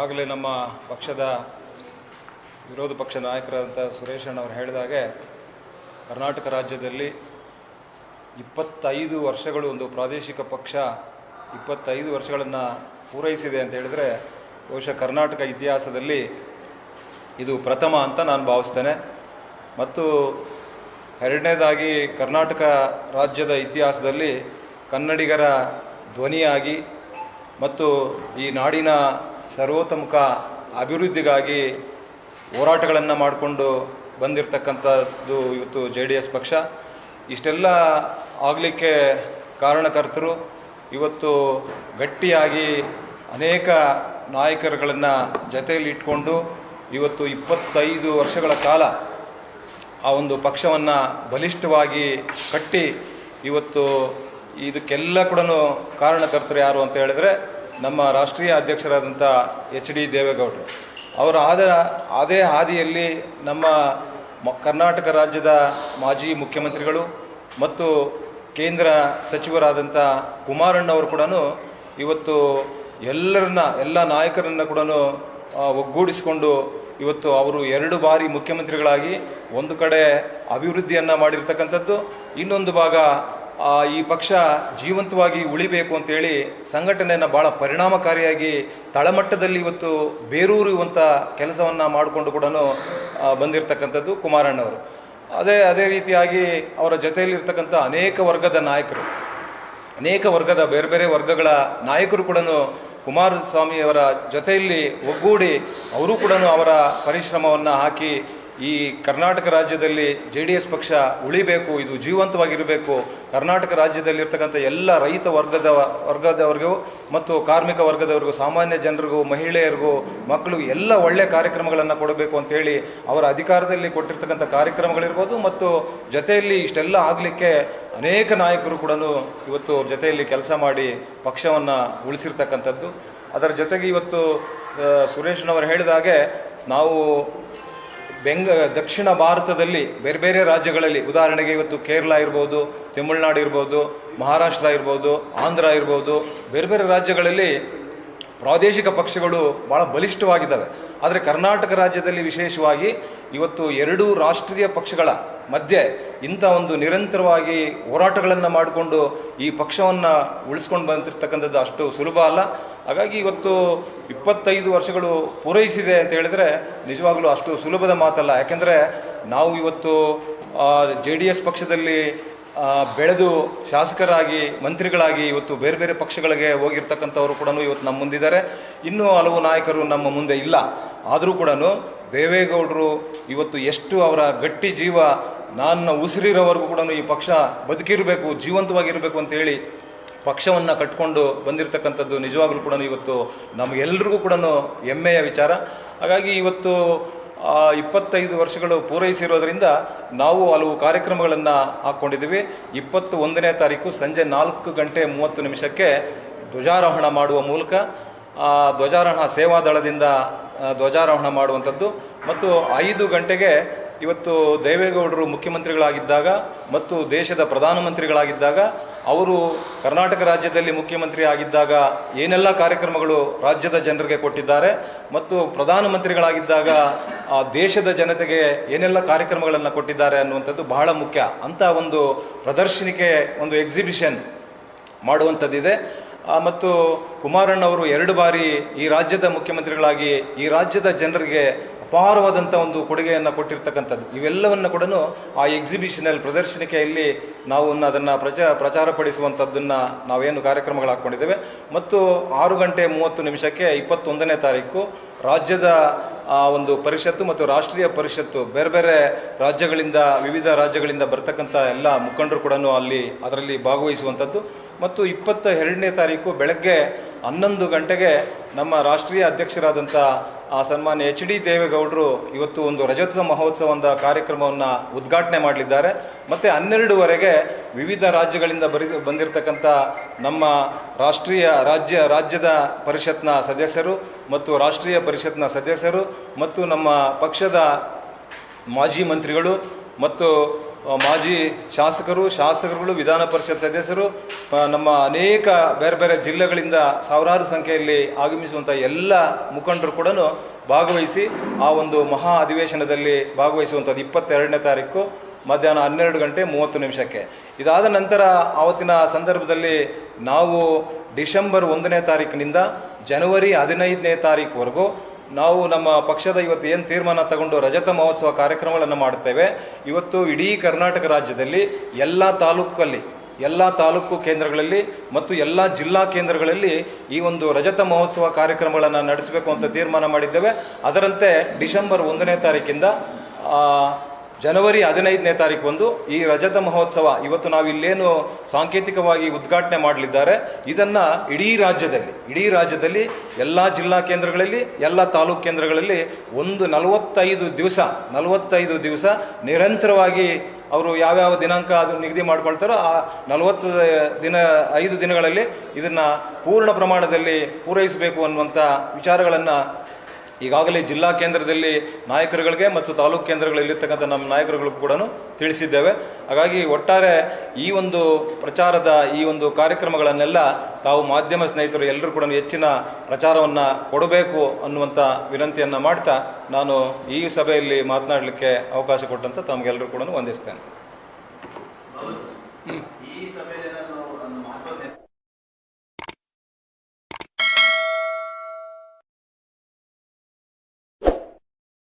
ಈಗಾಗಲೇ ನಮ್ಮ ಪಕ್ಷದ ವಿರೋಧ ಪಕ್ಷ ನಾಯಕರಾದಂಥ ಅಣ್ಣವರು ಹೇಳಿದಾಗೆ, ಕರ್ನಾಟಕ ರಾಜ್ಯದಲ್ಲಿ ಇಪ್ಪತ್ತೈದು ವರ್ಷಗಳು ಒಂದು ಪ್ರಾದೇಶಿಕ ಪಕ್ಷ, ಇಪ್ಪತ್ತೈದು ವರ್ಷಗಳನ್ನು ಪೂರೈಸಿದೆ ಅಂತ ಹೇಳಿದ್ರೆ ಬಹುಶಃ ಕರ್ನಾಟಕ ಇತಿಹಾಸದಲ್ಲಿ ಇದು ಪ್ರಥಮ ಅಂತ ನಾನು ಭಾವಿಸ್ತೇನೆ. ಮತ್ತು ಎರಡನೇದಾಗಿ ಕರ್ನಾಟಕ ರಾಜ್ಯದ ಇತಿಹಾಸದಲ್ಲಿ ಕನ್ನಡಿಗರ ಧ್ವನಿಯಾಗಿ ಮತ್ತು ಈ ನಾಡಿನ ಸರ್ವತೋಮುಖ ಅಭಿವೃದ್ಧಿಗಾಗಿ ಹೋರಾಟಗಳನ್ನು ಮಾಡಿಕೊಂಡು ಬಂದಿರತಕ್ಕಂಥದ್ದು ಇವತ್ತು ಜೆ ಡಿ ಎಸ್ ಪಕ್ಷ. ಇಷ್ಟೆಲ್ಲ ಆಗಲಿಕ್ಕೆ ಕಾರಣಕರ್ತರು ಇವತ್ತು ಗಟ್ಟಿಯಾಗಿ ಅನೇಕ ನಾಯಕರುಗಳನ್ನು ಜೊತೆಯಲ್ಲಿ ಇಟ್ಕೊಂಡು ಇವತ್ತು ಇಪ್ಪತ್ತೈದು ವರ್ಷಗಳ ಕಾಲ ಆ ಒಂದು ಪಕ್ಷವನ್ನು ಬಲಿಷ್ಠವಾಗಿ ಕಟ್ಟಿ ಇವತ್ತು ಇದಕ್ಕೆಲ್ಲ ಕೂಡ ಕಾರಣಕರ್ತರು ಯಾರು ಅಂತ ಹೇಳಿದ್ರೆ ನಮ್ಮ ರಾಷ್ಟ್ರೀಯ ಅಧ್ಯಕ್ಷರಾದಂಥ ಎಚ್ ಡಿ ದೇವೇಗೌಡರು. ಅವರ ಆದ, ಅದೇ ಹಾದಿಯಲ್ಲಿ ನಮ್ಮ ಕರ್ನಾಟಕ ರಾಜ್ಯದ ಮಾಜಿ ಮುಖ್ಯಮಂತ್ರಿಗಳು ಮತ್ತು ಕೇಂದ್ರ ಸಚಿವರಾದಂಥ ಕುಮಾರಣ್ಣವರು ಕೂಡ ಇವತ್ತು ಎಲ್ಲರನ್ನ, ಎಲ್ಲ ನಾಯಕರನ್ನು ಕೂಡ ಒಗ್ಗೂಡಿಸಿಕೊಂಡು ಇವತ್ತು ಅವರು ಎರಡು ಬಾರಿ ಮುಖ್ಯಮಂತ್ರಿಗಳಾಗಿ ಒಂದು ಕಡೆ ಅಭಿವೃದ್ಧಿಯನ್ನು ಮಾಡಿರ್ತಕ್ಕಂಥದ್ದು, ಇನ್ನೊಂದು ಭಾಗ ಈ ಪಕ್ಷ ಜೀವಂತವಾಗಿ ಉಳಿಬೇಕು ಅಂತೇಳಿ ಸಂಘಟನೆಯನ್ನು ಭಾಳ ಪರಿಣಾಮಕಾರಿಯಾಗಿ ತಳಮಟ್ಟದಲ್ಲಿ ಇವತ್ತು ಬೇರೂರುವಂಥ ಕೆಲಸವನ್ನು ಮಾಡಿಕೊಂಡು ಕೂಡ ಬಂದಿರತಕ್ಕಂಥದ್ದು ಕುಮಾರಣ್ಣವರು. ಅದೇ ಅದೇ ರೀತಿಯಾಗಿ ಅವರ ಜೊತೆಯಲ್ಲಿರ್ತಕ್ಕಂಥ ಅನೇಕ ವರ್ಗದ ನಾಯಕರು, ಅನೇಕ ವರ್ಗದ ಬೇರೆ ಬೇರೆ ವರ್ಗಗಳ ನಾಯಕರು ಕೂಡ ಕುಮಾರಸ್ವಾಮಿಯವರ ಜೊತೆಯಲ್ಲಿ ಒಗ್ಗೂಡಿ ಅವರು ಕೂಡ ಅವರ ಪರಿಶ್ರಮವನ್ನು ಹಾಕಿ ಈ ಕರ್ನಾಟಕ ರಾಜ್ಯದಲ್ಲಿ ಜೆ ಡಿ ಎಸ್ ಪಕ್ಷ ಉಳಿಬೇಕು, ಇದು ಜೀವಂತವಾಗಿರಬೇಕು. ಕರ್ನಾಟಕ ರಾಜ್ಯದಲ್ಲಿರ್ತಕ್ಕಂಥ ಎಲ್ಲ ರೈತ ವರ್ಗದ ವರ್ಗದವರಿಗೂ ಮತ್ತು ಕಾರ್ಮಿಕ ವರ್ಗದವರಿಗೂ, ಸಾಮಾನ್ಯ ಜನರಿಗೂ, ಮಹಿಳೆಯರಿಗೂ ಮಕ್ಕಳು ಎಲ್ಲ ಒಳ್ಳೆಯ ಕಾರ್ಯಕ್ರಮಗಳನ್ನು ಕೊಡಬೇಕು ಅಂತೇಳಿ ಅವರ ಅಧಿಕಾರದಲ್ಲಿ ಕೊಟ್ಟಿರ್ತಕ್ಕಂಥ ಕಾರ್ಯಕ್ರಮಗಳಿರ್ಬೋದು ಮತ್ತು ಜೊತೆಯಲ್ಲಿ ಇಷ್ಟೆಲ್ಲ ಆಗಲಿಕ್ಕೆ ಅನೇಕ ನಾಯಕರು ಕೂಡ ಇವತ್ತು ಜೊತೆಯಲ್ಲಿ ಕೆಲಸ ಮಾಡಿ ಪಕ್ಷವನ್ನು ಉಳಿಸಿರ್ತಕ್ಕಂಥದ್ದು. ಅದರ ಜೊತೆಗೆ ಇವತ್ತು ಸುರೇಶ್ನವರು ಹೇಳಿದ ಹಾಗೆ ನಾವು ಬೆಂಗ ದಕ್ಷಿಣ ಭಾರತದಲ್ಲಿ ಬೇರೆ ಬೇರೆ ರಾಜ್ಯಗಳಲ್ಲಿ, ಉದಾಹರಣೆಗೆ ಇವತ್ತು ಕೇರಳ ಇರ್ಬೋದು, ತಮಿಳುನಾಡು ಇರ್ಬೋದು, ಮಹಾರಾಷ್ಟ್ರ ಇರ್ಬೋದು, ಆಂಧ್ರ ಇರ್ಬೋದು, ಬೇರೆ ಬೇರೆ ರಾಜ್ಯಗಳಲ್ಲಿ ಪ್ರಾದೇಶಿಕ ಪಕ್ಷಗಳು ಭಾಳ ಬಲಿಷ್ಠವಾಗಿದ್ದಾವೆ. ಆದರೆ ಕರ್ನಾಟಕ ರಾಜ್ಯದಲ್ಲಿ ವಿಶೇಷವಾಗಿ ಇವತ್ತು ಎರಡೂ ರಾಷ್ಟ್ರೀಯ ಪಕ್ಷಗಳ ಮಧ್ಯೆ ಇಂಥ ಒಂದು ನಿರಂತರವಾಗಿ ಹೋರಾಟಗಳನ್ನು ಮಾಡಿಕೊಂಡು ಈ ಪಕ್ಷವನ್ನು ಉಳಿಸ್ಕೊಂಡು ಬಂದಿರ್ತಕ್ಕಂಥದ್ದು ಅಷ್ಟು ಸುಲಭ ಅಲ್ಲ. ಹಾಗಾಗಿ ಇವತ್ತು ಇಪ್ಪತ್ತೈದು ವರ್ಷಗಳು ಪೂರೈಸಿದೆ ಅಂತ ಹೇಳಿದ್ರೆ ನಿಜವಾಗ್ಲೂ ಅಷ್ಟು ಸುಲಭದ ಮಾತಲ್ಲ. ಯಾಕೆಂದರೆ ನಾವು ಇವತ್ತು ಜೆ ಡಿ ಎಸ್ ಪಕ್ಷದಲ್ಲಿ ಬೆಳೆದು ಶಾಸಕರಾಗಿ, ಮಂತ್ರಿಗಳಾಗಿ ಇವತ್ತು ಬೇರೆ ಬೇರೆ ಪಕ್ಷಗಳಿಗೆ ಹೋಗಿರ್ತಕ್ಕಂಥವರು ಕೂಡ ಇವತ್ತು ನಮ್ಮ ಮುಂದಿದ್ದಾರೆ. ಇನ್ನೂ ಹಲವು ನಾಯಕರು ನಮ್ಮ ಮುಂದೆ ಇಲ್ಲ. ಆದರೂ ಕೂಡ ದೇವೇಗೌಡರು ಇವತ್ತು ಎಷ್ಟು ಅವರ ಗಟ್ಟಿ ಜೀವ ನನ್ನ ಉಸಿರಿರೋವರೆಗೂ ಕೂಡ ಈ ಪಕ್ಷ ಬದುಕಿರಬೇಕು ಜೀವಂತವಾಗಿರಬೇಕು ಅಂತೇಳಿ ಪಕ್ಷವನ್ನು ಕಟ್ಕೊಂಡು ಬಂದಿರತಕ್ಕಂಥದ್ದು ನಿಜವಾಗ್ಲೂ ಕೂಡ ಇವತ್ತು ನಮಗೆಲ್ಲರಿಗೂ ಕೂಡ ಹೆಮ್ಮೆಯ ವಿಚಾರ. ಹಾಗಾಗಿ ಇವತ್ತು ಇಪ್ಪತ್ತೈದು ವರ್ಷಗಳು ಪೂರೈಸಿರೋದರಿಂದ ನಾವು ಹಲವು ಕಾರ್ಯಕ್ರಮಗಳನ್ನು ಹಾಕ್ಕೊಂಡಿದ್ದೀವಿ. ಇಪ್ಪತ್ತು ಒಂದನೇ ತಾರೀಕು ಸಂಜೆ ನಾಲ್ಕು ಗಂಟೆ ಮೂವತ್ತು ನಿಮಿಷಕ್ಕೆ ಧ್ವಜಾರೋಹಣ ಮಾಡುವ ಮೂಲಕ ಆ, ಧ್ವಜಾರೋಹಣ ಸೇವಾದಳದಿಂದ ಧ್ವಜಾರೋಹಣ ಮಾಡುವಂಥದ್ದು. ಮತ್ತು ಐದು ಗಂಟೆಗೆ ಇವತ್ತು ದೇವೇಗೌಡರು ಮುಖ್ಯಮಂತ್ರಿಗಳಾಗಿದ್ದಾಗ ಮತ್ತು ದೇಶದ ಪ್ರಧಾನಮಂತ್ರಿಗಳಾಗಿದ್ದಾಗ, ಅವರು ಕರ್ನಾಟಕ ರಾಜ್ಯದಲ್ಲಿ ಮುಖ್ಯಮಂತ್ರಿ ಆಗಿದ್ದಾಗ ಏನೆಲ್ಲ ಕಾರ್ಯಕ್ರಮಗಳು ರಾಜ್ಯದ ಜನರಿಗೆ ಕೊಟ್ಟಿದ್ದಾರೆ ಮತ್ತು ಪ್ರಧಾನಮಂತ್ರಿಗಳಾಗಿದ್ದಾಗ, ಆ ದೇಶದ ಜನತೆಗೆ ಏನೆಲ್ಲ ಕಾರ್ಯಕ್ರಮಗಳನ್ನು ಕೊಟ್ಟಿದ್ದಾರೆ ಅನ್ನುವಂಥದ್ದು ಬಹಳ ಮುಖ್ಯ. ಅಂತ ಒಂದು ಪ್ರದರ್ಶನಕ್ಕೆ ಒಂದು ಎಕ್ಸಿಬಿಷನ್ ಮಾಡುವಂಥದ್ದಿದೆ. ಮತ್ತು ಕುಮಾರಣ್ಣವರು ಎರಡು ಬಾರಿ ಈ ರಾಜ್ಯದ ಮುಖ್ಯಮಂತ್ರಿಗಳಾಗಿ ಈ ರಾಜ್ಯದ ಜನರಿಗೆ ಅಪಾರವಾದಂಥ ಒಂದು ಕೊಡುಗೆಯನ್ನು ಕೊಟ್ಟಿರ್ತಕ್ಕಂಥದ್ದು. ಇವೆಲ್ಲವನ್ನು ಕೂಡ ಆ ಎಕ್ಸಿಬಿಷನಲ್ಲಿ ಪ್ರದರ್ಶನಿಕೆಯಲ್ಲಿ ನಾವು ಅದನ್ನು ಪ್ರಚ ಪ್ರಚಾರಪಡಿಸುವಂಥದ್ದನ್ನು ನಾವೇನು ಕಾರ್ಯಕ್ರಮಗಳು ಹಾಕ್ಕೊಂಡಿದ್ದೇವೆ. ಮತ್ತು ಆರು ಗಂಟೆ ಮೂವತ್ತು ನಿಮಿಷಕ್ಕೆ ಇಪ್ಪತ್ತೊಂದನೇ ತಾರೀಕು ರಾಜ್ಯದ ಒಂದು ಪರಿಷತ್ತು ಮತ್ತು ರಾಷ್ಟ್ರೀಯ ಪರಿಷತ್ತು, ಬೇರೆ ಬೇರೆ ರಾಜ್ಯಗಳಿಂದ, ವಿವಿಧ ರಾಜ್ಯಗಳಿಂದ ಬರ್ತಕ್ಕಂಥ ಎಲ್ಲ ಮುಖಂಡರು ಕೂಡ ಅಲ್ಲಿ, ಅದರಲ್ಲಿ ಭಾಗವಹಿಸುವಂಥದ್ದು ಮತ್ತು ಇಪ್ಪತ್ತ ಎರಡನೇ ತಾರೀಕು ಬೆಳಗ್ಗೆ ಹನ್ನೊಂದು ಗಂಟೆಗೆ ನಮ್ಮ ರಾಷ್ಟ್ರೀಯ ಅಧ್ಯಕ್ಷರಾದಂಥ ಸನ್ಮಾನ್ಯ ಎಚ್ ಡಿ ದೇವೇಗೌಡರು ಇವತ್ತು ಒಂದು ರಜತದ ಮಹೋತ್ಸವದ ಕಾರ್ಯಕ್ರಮವನ್ನು ಉದ್ಘಾಟನೆ ಮಾಡಲಿದ್ದಾರೆ. ಮತ್ತು ಹನ್ನೆರಡುವರೆಗೆ ವಿವಿಧ ರಾಜ್ಯಗಳಿಂದ ಬರಿ ಬಂದಿರತಕ್ಕಂಥ ನಮ್ಮ ರಾಷ್ಟ್ರೀಯ ರಾಜ್ಯ ರಾಜ್ಯದ ಪರಿಷತ್ನ ಸದಸ್ಯರು ಮತ್ತು ರಾಷ್ಟ್ರೀಯ ಪರಿಷತ್ನ ಸದಸ್ಯರು ಮತ್ತು ನಮ್ಮ ಪಕ್ಷದ ಮಾಜಿ ಮಂತ್ರಿಗಳು ಮತ್ತು ಆ, ಮಾಜಿ ಶಾಸಕರು, ಶಾಸಕರುಗಳು, ವಿಧಾನ ಪರಿಷತ್ ಸದಸ್ಯರು ನಮ್ಮ ಅನೇಕ ಬೇರೆ ಬೇರೆ ಜಿಲ್ಲೆಗಳಿಂದ ಸಾವಿರಾರು ಸಂಖ್ಯೆಯಲ್ಲಿ ಆಗಮಿಸುವಂಥ ಎಲ್ಲ ಮುಖಂಡರು ಕೂಡ ಭಾಗವಹಿಸಿ ಆ ಒಂದು ಮಹಾ ಅಧಿವೇಶನದಲ್ಲಿ ಭಾಗವಹಿಸುವಂಥದ್ದು ಇಪ್ಪತ್ತೆರಡನೇ ತಾರೀಕು ಮಧ್ಯಾಹ್ನ ಹನ್ನೆರಡು ಗಂಟೆ ಮೂವತ್ತು ನಿಮಿಷಕ್ಕೆ. ಇದಾದ ನಂತರ ಆವತ್ತಿನ ಸಂದರ್ಭದಲ್ಲಿ ನಾವು ಡಿಸೆಂಬರ್ ಒಂದನೇ ತಾರೀಕಿನಿಂದ ಜನವರಿ ಹದಿನೈದನೇ ತಾರೀಕುವರೆಗೂ ನಾವು ನಮ್ಮ ಪಕ್ಷದ ಇವತ್ತು ಏನು ತೀರ್ಮಾನ ತಗೊಂಡು ರಜತ ಮಹೋತ್ಸವ ಕಾರ್ಯಕ್ರಮಗಳನ್ನು ಮಾಡುತ್ತೇವೆ, ಇವತ್ತು ಇಡೀ ಕರ್ನಾಟಕ ರಾಜ್ಯದಲ್ಲಿ ಎಲ್ಲ ತಾಲೂಕಲ್ಲಿ, ಎಲ್ಲ ತಾಲೂಕು ಕೇಂದ್ರಗಳಲ್ಲಿ ಮತ್ತು ಎಲ್ಲ ಜಿಲ್ಲಾ ಕೇಂದ್ರಗಳಲ್ಲಿ ಈ ಒಂದು ರಜತ ಮಹೋತ್ಸವ ಕಾರ್ಯಕ್ರಮಗಳನ್ನು ನಡೆಸಬೇಕು ಅಂತ ತೀರ್ಮಾನ ಮಾಡಿದ್ದೇವೆ. ಅದರಂತೆ ಡಿಸೆಂಬರ್ ಒಂದನೇ ತಾರೀಕಿಂದ ಜನವರಿ ಹದಿನೈದನೇ ತಾರೀಕು ಒಂದು ಈ ರಜತ ಮಹೋತ್ಸವ ಇವತ್ತು ನಾವು ಇಲ್ಲೇನು ಸಾಂಕೇತಿಕವಾಗಿ ಉದ್ಘಾಟನೆ ಮಾಡಲಿದ್ದಾರೆ. ಇದನ್ನ ಇಡೀ ರಾಜ್ಯದಲ್ಲಿ ಇಡೀ ರಾಜ್ಯದಲ್ಲಿ ಎಲ್ಲ ಜಿಲ್ಲಾ ಕೇಂದ್ರಗಳಲ್ಲಿ, ಎಲ್ಲ ತಾಲೂಕು ಕೇಂದ್ರಗಳಲ್ಲಿ ಒಂದು ನಲವತ್ತೈದು ದಿವಸ ನಲವತ್ತೈದು ದಿವಸ ನಿರಂತರವಾಗಿ ಅವರು ಯಾವ್ಯಾವ ದಿನಾಂಕ ಅದು ನಿಗದಿ ಮಾಡ್ಕೊಳ್ತಾರೋ ಆ ನಲವತ್ತು ದಿನ, ಐದು ದಿನಗಳಲ್ಲಿ ಇದನ್ನು ಪೂರ್ಣ ಪ್ರಮಾಣದಲ್ಲಿ ಪೂರೈಸಬೇಕು ಅನ್ನುವಂಥ ವಿಚಾರಗಳನ್ನು ಈಗಾಗಲೇ ಜಿಲ್ಲಾ ಕೇಂದ್ರದಲ್ಲಿ ನಾಯಕರುಗಳಿಗೆ ಮತ್ತು ತಾಲೂಕು ಕೇಂದ್ರಗಳಲ್ಲಿರ್ತಕ್ಕಂಥ ನಮ್ಮ ನಾಯಕರುಗಳು ಕೂಡ ತಿಳಿಸಿದ್ದೇವೆ. ಹಾಗಾಗಿ ಒಟ್ಟಾರೆ ಈ ಒಂದು ಪ್ರಚಾರದ ಈ ಒಂದು ಕಾರ್ಯಕ್ರಮಗಳನ್ನೆಲ್ಲ ತಾವು ಮಾಧ್ಯಮ ಸ್ನೇಹಿತರು ಎಲ್ಲರೂ ಕೂಡ ಹೆಚ್ಚಿನ ಪ್ರಚಾರವನ್ನು ಕೊಡಬೇಕು ಅನ್ನುವಂಥ ವಿನಂತಿಯನ್ನು ಮಾಡ್ತಾ ನಾನು ಈ ಸಭೆಯಲ್ಲಿ ಮಾತನಾಡಲಿಕ್ಕೆ ಅವಕಾಶ ಕೊಟ್ಟಂತ ತಮಗೆಲ್ಲರೂ ಕೂಡ ವಂದಿಸ್ತೇನೆ.